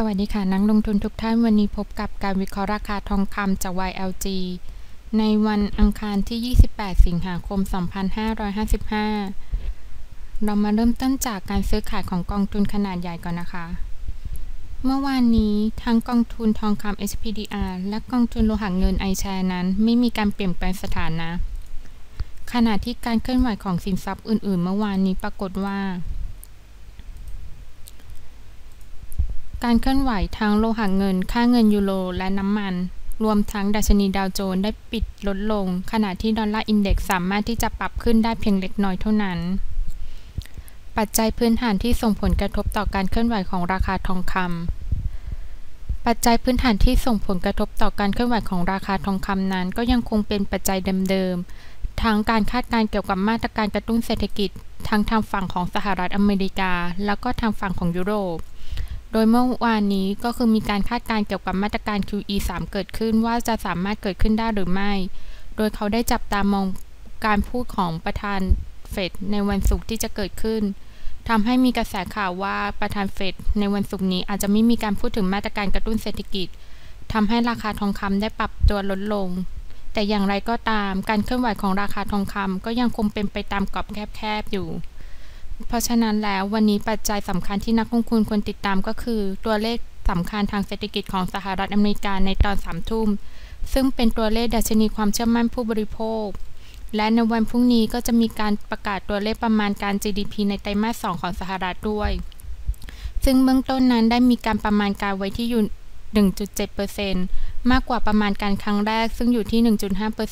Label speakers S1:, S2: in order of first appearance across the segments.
S1: สวัสดีค่ะ นักลงทุนทุกท่านวันนี้พบกับการวิเคราะห์ราคาทองคำจาก YLG ในวันอังคารที่ 28 สิงหาคม 2555 เรามาเริ่มต้นจากการซื้อขายของกองทุนขนาดใหญ่ก่อนนะคะ เมื่อวานนี้ทั้งกองทุนทองคำ SPDR และกองทุนโลหะเงิน iShare นั้น ไม่มีการเปลี่ยนแปลงสถานะ ขณะที่การเคลื่อนไหวของสินทรัพย์อื่น ๆ เมื่อวานนี้ปรากฏว่า การเคลื่อนไหวทางโลหะเงิน ค่าเงินยูโร และน้ำมัน รวมทั้งดัชนีดาวโจนส์ได้ปิดลดลง ขณะที่ดอลลาร์อินเด็กซ์สามารถที่จะปรับขึ้นได้เพียงเล็กน้อยเท่านั้น ปัจจัยพื้นฐานที่ส่งผลกระทบต่อการเคลื่อนไหวของราคาทองคำ ปัจจัยพื้นฐานที่ส่งผลกระทบต่อการเคลื่อนไหวของราคาทองคำนั้น ก็ยังคงเป็นปัจจัยเดิมๆ ทั้งการคาดการณ์เกี่ยวกับมาตรการกระตุ้นเศรษฐกิจ ทั้งทางฝั่งของสหรัฐอเมริกา แล้วก็ทางฝั่งของยุโรป โดยเมื่อวานนี้ก็คือมีการคาดการณ์เกี่ยวกับมาตรการ QE 3 เกิดขึ้นว่าจะสามารถเกิดขึ้นได้หรือไม่ โดยเขาได้จับตามองการพูดของประธานเฟดในวันศุกร์ที่จะเกิดขึ้นทำให้มีกระแสข่าวว่าประธานเฟดในวันศุกร์นี้อาจจะไม่มีการพูดถึงมาตรการกระตุ้นเศรษฐกิจทำให้ราคาทองคำได้ปรับตัวลดลง แต่อย่างไรก็ตาม การเคลื่อนไหวของราคาทองคำก็ยังคงเป็นไปตามกรอบแคบๆอยู่ เพราะฉะนั้นแล้ววันนี้ปัจจัยสำคัญที่นักลงทุนควรติดตามก็คือ ตัวเลขสำคัญทางเศรษฐกิจของสหรัฐอเมริกาในตอนสามทุ่ม ซึ่งเป็นตัวเลขดัชนีความเชื่อมั่นผู้บริโภค และในวันพรุ่งนี้ก็จะมีการประกาศตัวเลขประมาณการ GDP ในไตรมาส 2 ของสหรัฐด้วย ซึ่งเบื้องต้นนั้นได้มีการประมาณการไว้ที่อยู่ 1.7%มากกว่าประมาณการครั้งแรกซึ่งอยู่ที่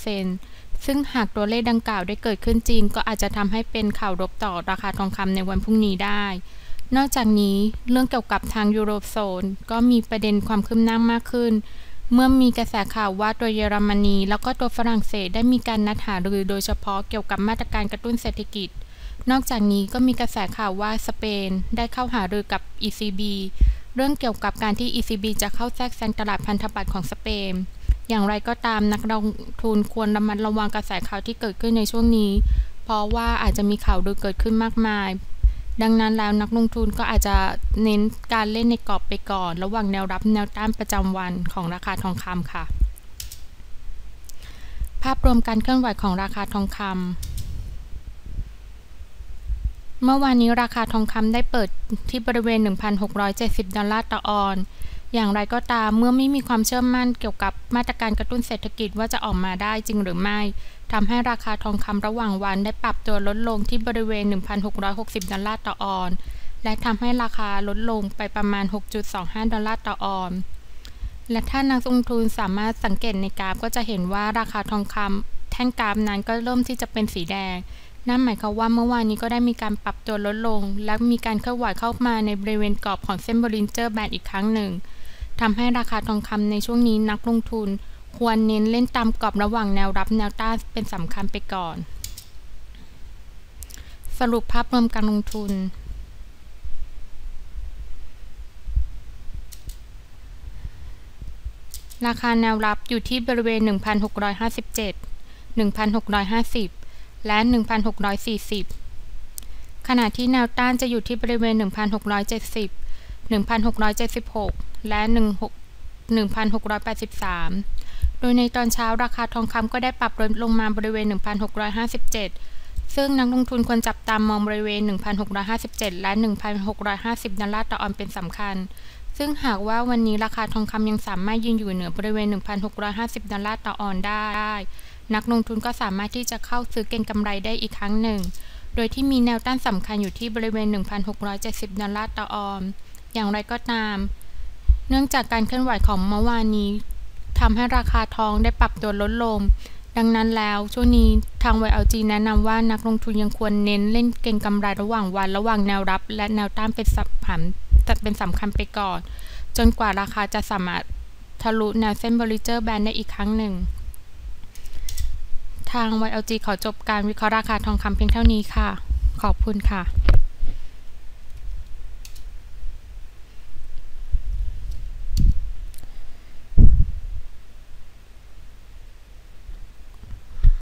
S1: 1.5%ซึ่งหากตัวเลขดังกล่าวได้เกิดขึ้นจริง ก็อาจจะทำให้เป็นข่าวรบต่อราคาทองคำในวันพรุ่งนี้ได้ นอกจากนี้เรื่องเกี่ยวกับทางยูโรโซน ก็มีประเด็นความคืบหน้ามากขึ้น เมื่อมีกระแสข่าวว่าตัวเยอรมนี แล้วก็ตัวฝรั่งเศสได้มีการนัดหารือโดยเฉพาะเกี่ยวกับมาตรการกระตุ้นเศรษฐกิจ นอกจากนี้ก็มีกระแสข่าวว่าสเปนได้เข้าหารือกับ ECB เรื่องเกี่ยวกับการที่ ECB จะเข้าแทรกแซงตลาดพันธบัตรของสเปน อย่างไรก็ตามนักลงทุนควรระมัดระวังกระแสข่าวที่เกิดขึ้นในช่วงนี้ เพราะว่าอาจจะมีข่าวดูเกิดขึ้นมากมาย ดังนั้นแล้วนักลงทุนก็อาจจะเน้นการเล่นในกรอบไปก่อน ระหว่างแนวรับแนวต้านประจำวันของราคาทองคำค่ะ ภาพรวมการเคลื่อนไหวของราคาทองคำ เมื่อวานนี้ราคาทองคำได้เปิดที่บริเวณ 1,670 ดอลลาร์ต่อออน อย่างไรก็ตามเมื่อไม่มีความเชื่อมั่นเกี่ยวกับมาตรการกระตุ้นเศรษฐกิจว่าจะออกมาได้จริงหรือไม่ทำให้ราคาทองคำระหว่างวันได้ปรับตัวลดลงที่บริเวณ 1,660 ดอลลาร์ต่อออน และทำให้ราคาลดลงไปประมาณ 6.25 ดอลลาร์ต่อออน และถ้านักลงทุนสามารถสังเกตในกราฟก็จะเห็นว่าราคาทองคำแท่งกราฟนั้นก็เริ่มที่จะเป็นสีแดง นั่นหมายความว่าเมื่อวานนี้ก็ได้มีการปรับตัวลดลง และมีการเคลื่อนไหวเข้ามาในบริเวณกรอบของเส้นบรินเจอร์แบนด์อีกครั้งหนึ่งทำให้ราคาทองคำในช่วงนี้นักลงทุน ควรเน้นเล่นตามกรอบระหว่างแนวรับแนวต้านเป็นสำคัญไปก่อน สรุปภาพรวมการลงทุนราคาแนวรับอยู่ที่บริเวณ 1,657 1,650 และ 1,640 ขณะที่แนวต้านจะอยู่ที่บริเวณ 1,670 1,676 และ 1,683 โดยในตอนเช้าราคาทองคำก็ได้ปรับลดลงมาบริเวณ 1,657 ซึ่งนักลงทุนควรจับตามมองบริเวณ 1,657 และ 1,650 ดอลลาร์ต่อออนเป็นสำคัญซึ่งหากว่าวันนี้ราคาทองคำยังสามารถยืนอยู่เหนือบริเวณ 1,650 ดอลลาร์ต่อออนได้ นักลงทุนก็สามารถที่จะเข้าซื้อเก็งกำไรได้อีกครั้งหนึ่ง โดยที่มีแนวต้านสำคัญอยู่ที่บริเวณ 1,670 ดอลลาร์ต่อออนอย่างไรก็ตาม เนื่องจากการเคลื่อนไหวของเมื่อวานนี้ทำให้ราคาทองได้ปรับตัวลดลง ดังนั้นแล้วช่วงนี้ทาง YLG แนะนำว่านักลงทุนยังควรเน้นเล่นเก็งกำไรระหว่างวัน ระหว่างแนวรับ และแนวต้านเป็นสำคัญเป็นสำคัญไปก่อน จนกว่าราคาจะสามารถทะลุแนวเส้นบริเจอร์แบนได้อีกครั้งหนึ่ง ทาง YLG ขอจบการวิเคราะห์ราคาทองคำเพียงเท่านี้ค่ะ ขอบคุณค่ะ